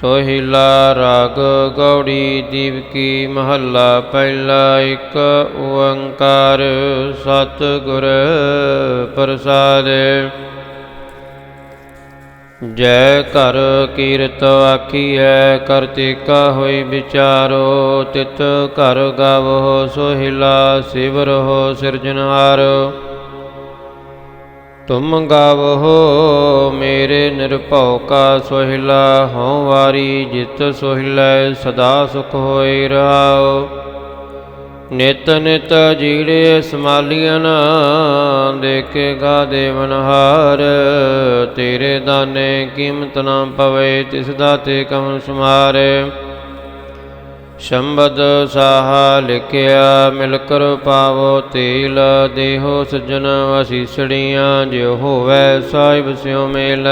ਸੋਹਿਲਾ ਰਾਗ ਗੌੜੀ ਦੀਪ ਮਹੱਲਾ, ਪਹਿਲਾ ਇੱਕ ਓੰਕਾਰ ਸਤਿਗੁਰ ਪ੍ਰਸਾਦ। ਜੈ ਘਰ ਕੀਰਤ ਆਖੀਐ ਕਰਤਿਕਾ ਹੋਈ ਵਿਚਾਰੋ, ਤਿਤ ਘਰ ਗਾਵੋ, ਸੋਹਿਲਾ ਸਿਵਰੋ ਸਿਰਜਨਹਾਰ ਤੁਮ ਗਾਵੋ ਮੇਰੇ ਨਿਰਭਉ ਕਾ ਸੋਹਿਲਾ, ਹਉ ਵਾਰੀ ਜਿਤ ਸੋਹਿਲੈ, ਸਦਾ ਸੁਖ ਹੋਏ ਰਹਾਉ। ਨਿਤ ਨਿਤ ਜੀੜੇ ਸਮਾਲੀਆਂ ਦੇਖੇਗਾ ਗਾ ਦੇਵਨਹਾਰ ਤੇਰੇ ਦਾਨੇ ਕੀਮਤ ਨਾ ਪਵੇ, ਤਿਸ ਦਾ ਤੇ ਕਮ ਸਮਾਰੇ। ਸ਼ੰਬਦ ਸਾਹਾ ਲਿਖਿਆ ਮਿਲ ਕਰ ਪਾਵੋ ਤੇਲ, ਦੇਹੋ ਸਜਣ ਵਸੀਸੜੀਆਂ, ਜਿਉ ਹੋਵੈ ਸਾਹਿਬ ਸਿਉ ਮੇਲ।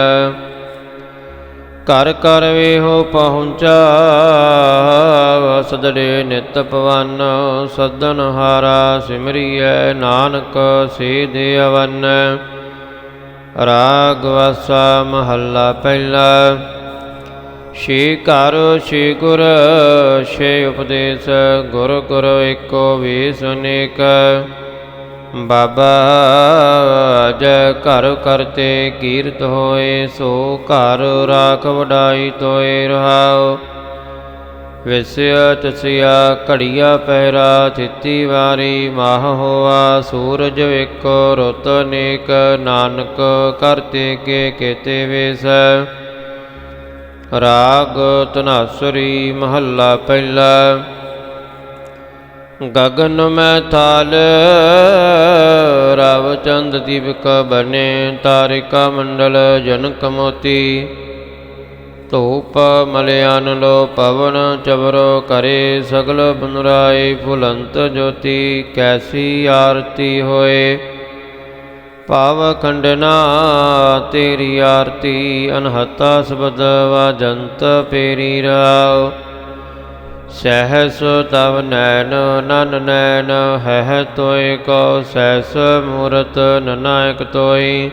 ਕਰ ਕਰ ਵੇਹੋ ਪਹੁੰਚਾ ਸਦੜੇ ਨਿਤ ਪਵਨ ਸਦਨ ਹਾਰਾ ਸਿਮਰੀਐ ਨਾਨਕ ਸੇ ਦੇਵਨ ਰਾਗ ਵਾਸਾ ਮਹੱਲਾ ਪਹਿਲਾ। ਛੇ ਘਰ ਛੇ ਗੁਰ ਸ਼ੇ ਉਪਦੇਸ਼ ਗੁਰ ਗੁਰ ਏਕੋ ਵੇਸ ਅਨੇਕ ਬਾਬਾ ਜੈ ਘਰ ਕਰਤੇ ਕੀਰਤ ਹੋਏ, ਸੋ ਘਰ ਰਾਖ ਵਡਾਈ ਤੋਏ ਰਹਾਓ ਵਿਸਿਆ ਤਸਿਆ ਘੜੀਆ ਪਹਿਰਾ ਥਿਤੀ ਵਾਰੀ ਮਾਹ ਹੋਆ, ਸੂਰਜ ਏਕੋ ਰੁੱਤ ਅਨੇਕ ਨਾਨਕ ਕਰਤੇ ਕੇ ਕੇਤੇ ਵੇਸ। ਰਾਗ ਤਨਾਸਰੀ ਮਹੱਲਾ ਪਹਿਲਾ। ਗਗਨ ਮੈਂ ਥਾਲ, ਰਵ ਚੰਦ ਦੀਪਕ ਬਨੇ ਤਾਰਿਕਾ ਮੰਡਲ ਜਨਕ ਮੋਤੀ। ਧੂਪ ਮਲਿਆਨ ਲੋ ਪਵਨ ਚਵਰੋ ਕਰੇ ਸਗਲ ਬਨੁਰਾਏ ਫੁਲੰਤ ਜੋਤੀ, ਕੈਸੀ ਆਰਤੀ ਹੋਏ। ਭਾਵ ਖੰਡਨਾ, ਤੇਰੀ ਆਰਤੀ ਅਨਹਤਾ ਸਬਦ ਵਾਜੰਤ ਪੇਰੀ ਰਾਉ। ਸਹਿਸ ਤਵ ਨੈਨ ਨਨ ਨੈਨ ਹੈ ਤੋਏ ਕੋ ਸਹਿਸ ਮੂਰਤ ਨਨਾਇਕ ਤੋਇ।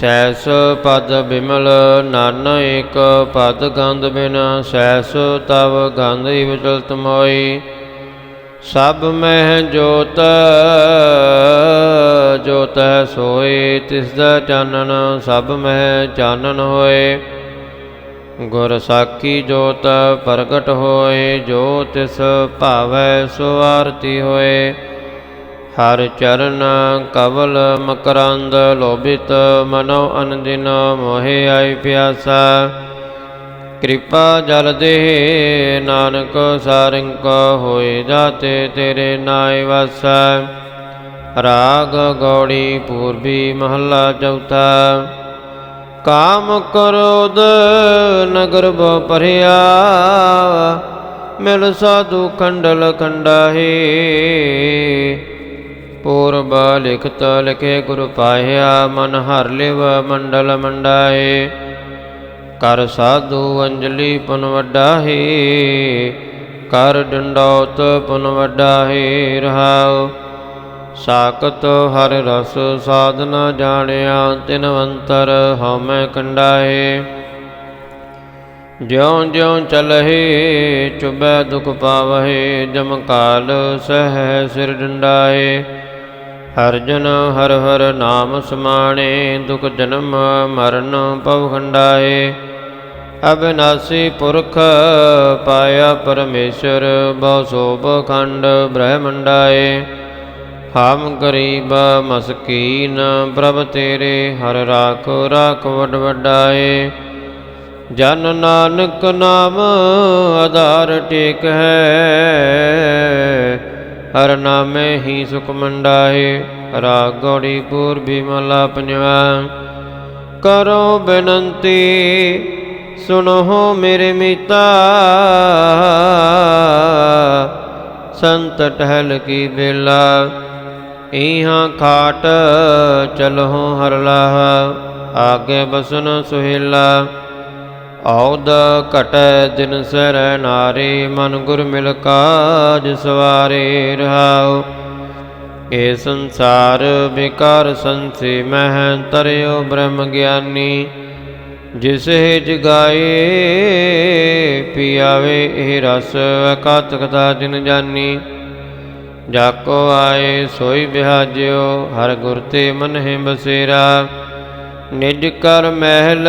ਸਹਿਸ ਪਦ ਬਿਮਲ, ਨਨ ਏਕ, ਪਦ ਗੰਧ ਬਿਨ, ਸਹਿਸ ਤਵ ਗੰਧ ਵਿਚਲਤ ਮੋਈ ਸਭ ਮਹਿ ਜੋਤ ਜੋਤ ਹੈ ਸੋਏ, ਤਿਸ ਦਾ ਚਾਨਣ ਸਭ ਮਹਿ ਚਾਨਣ ਹੋਏ। ਗੁਰ ਸਾਖੀ ਜੋਤ ਪ੍ਰਗਟ ਹੋਏ, ਜੋ ਤਿਸ ਭਾਵੈ ਸੋ ਆਰਤੀ ਹੋਏ। ਹਰ ਚਰਨ ਕਵਲ ਮਕਰੰਦ, ਲੋਭਿਤ ਮਨੋ ਅਨਦਿਨ ਮੋਹਿ ਆਈ ਪਿਆਸਾ। ਕਿਰਪਾ ਜਲ ਦੇ ਨਾਨਕ ਸਾਰਿੰਕ ਹੋਏ ਜਾਤੇ ਤੇਰੇ ਨਾਇ ਵਸੈ। ਰਾਗ ਗੌੜੀ ਪੂਰਬੀ ਮਹੱਲਾ ਚੌਥਾ। ਕਾਮ ਕਰੋਦ ਨਗਰ ਬੋ ਪਰਿਆ ਮਿਲ ਸਾਧੂ ਖੰਡਲ ਖੰਡਾਹੇ। ਪੂਰਬ ਲਿਖਤ ਲਿਖੇ ਗੁਰ ਪਾਇਆ ਮਨ ਹਰ ਲਿਵ ਮੰਡਲ ਮੰਡਾਏ ਕਰ ਸਾਧੂ ਅੰਜਲੀ ਪੁਨ ਵੱਡਾ ਕਰ ਡੰਡੌਤ ਪੁਨ ਵੱਡਾ ਹੈ ਰਹਾਉ। ਸਾਕਤ ਹਰ ਰਸ ਸਾਧਨਾ ਜਾਣਿਆ, ਤਿਨਵੰਤਰ ਹਉਮੈ ਕੰਡਾਏ ਜਿਉ ਜਿਉ ਚਲਹਿ, ਚੁਬੈ ਦੁਖ ਪਾਵਹਿ, ਜਮ ਕਾਲ ਸਹਿ ਸਿਰ ਡੰਡਾਏ ਹਰ ਜਨ ਹਰ ਹਰ ਨਾਮ ਸਮਾਣੇ, ਦੁਖ ਜਨਮ ਮਰਨ ਪਵ ਖੰਡਾਏ ਅਬਿਨਾਸੀ ਪੁਰਖ ਪਾਇਆ ਪਰਮੇਸ਼ਰ, ਬਹੁ ਸੋਭ ਖੰਡ ਬ੍ਰਹਮੰਡਾਏ। ਹਮ ਗਰੀਬ ਮਸਕੀਨ, ਪ੍ਰਭ ਤੇਰੇ ਹਰ ਰਾਖ ਰਾਖ ਵਡ ਵਡਾਏ। ਜਨ ਨਾਨਕ ਨਾਮ ਆਧਾਰ ਟੇਕ ਹੈ, ਹਰ ਨਾਮੇ ਹੀ ਸੁਖ ਮੰਡਾਏ। ਰਾਗ ਗੌੜੀ ਪੂਰਬੀ ਮਲਾ ਪੰਜਵਾ। ਕਰੋ ਬੇਨੰਤੀ ਸੁਣੋ ਮੇਰੇ ਮੀਤਾ। ਸੰਤ ਟਹਿਲ ਕੀ ਬੇਲਾ ਇਹਾਂ ਖਾਟ ਚਲਹੁ ਹਰ ਲਾਹ, ਆਗੇ ਬਸਨ ਸੁਹੇਲਾ। ਔਦ ਘਟੈ ਦਿਨ ਸਰੈ ਨਾਰੇ, ਮਨ ਗੁਰ ਮਿਲ ਕਾਜ ਸਵਾਰੇ ਰਹਾਉ। ਇਹ ਸੰਸਾਰ ਵਿਕਾਰ ਸੰਸੇ, ਮਹਿ ਤਰਿਓ ਬ੍ਰਹਮ ਗਿਆਨੀ। ਜਿਸ ਹੈ ਜਗਾਏ ਪਿਆਵੇ, ਇਹ ਰਸ ਅਕਤ ਕਥਾ ਜਿਨ ਜਾਨੀ। ਜਾਕੋ ਆਏ ਸੋਈ ਬਿਹਾਜਿਓ ਹਰ ਗੁਰ ਤੇ ਮਨ ਹੈ ਬਸੇਰਾ। ਨਿਜ ਕਰ ਮਹਿਲ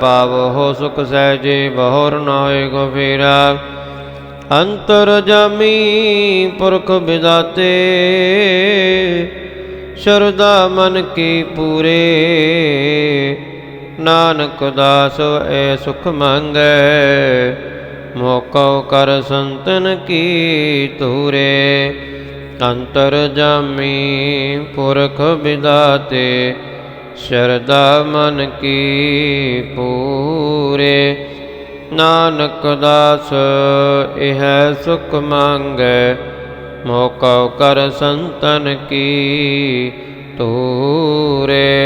ਪਾਵੋ ਸੁਖ ਸਹਿਜੇ, ਬਹੁਰ ਨਾ ਹੋਏ ਗੋ ਫੇਰਾ। ਅੰਤਰ ਜਾਮੀ ਪੁਰਖ ਬਿਦਾਤੇ ਸ਼ਰਦਾ ਮਨ ਕੀ ਪੂਰੇ। ਨਾਨਕ ਦਾਸ ਐ ਸੁਖ ਮੰਗੈ, ਮੋਕਉ ਕਰ ਸੰਤਨ ਕੀ ਤੂਰੇ ਅੰਤਰ ਜਾਮੀ ਪੁਰਖ ਬਿਦਾਤੇ ਸ਼ਰਦਾ ਮਨ ਕੀ ਪੂਰੇ। ਨਾਨਕ ਦਾਸ ਇਹ ਸੁਖ ਮੰਗੈ, ਮੋਕਉ ਕਰ ਸੰਤਨ ਕੀ ਤੂਰੇ